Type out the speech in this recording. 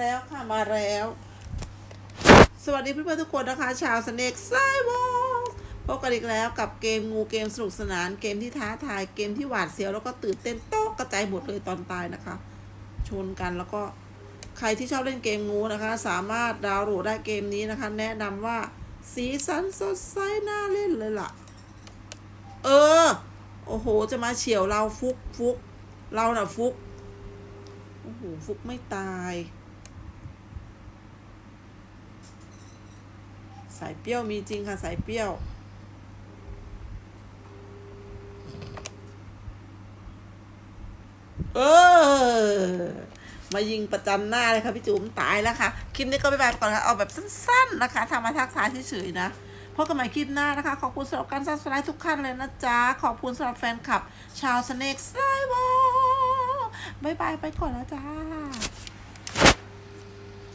แล้วค่ะมาแล้ว สวัสดีเพื่อนๆทุกคนนะคะ ชาวสเน็กไซวอลพบกันอีกแล้วกับเกมงูเกมสนุกสนานเกมที่ท้าทายเกมที่หวาดเสียวแล้วก็ตื่นเต้นโต๊ะกระจายหมดเลยตอนตายนะคะ ชนกันแล้วก็ใครที่ชอบเล่นเกมงูนะคะ สามารถดาวน์โหลดได้เกมนี้นะคะ แนะนำว่าสีสันสดใสน่าเล่นเลยล่ะ เออ โอ้โห จะมาเฉียวเราฟุกฟุกเราน่ะฟุก โอ้โห ฟุกไม่ตาย สายเปรี้ยวมีจริงค่ะสายเปรี้ยวเออมายิงประจันหน้าเลยค่ะพี่จุ๋มตายแล้วค่ะ คลิปนี้ก็ไปแบบก่อนค่ะ เอาแบบสั้น ๆ นะคะทำมาทักทายเฉยๆนะพบกันใหม่คลิปหน้านะคะ ขอบคุณสำหรับการซับสไครต์ทุกท่านเลยนะจ๊ะ ขอบคุณสำหรับแฟนคลับ ชาวสเน็กไซบอบายบายไปก่อนแล้วจ้า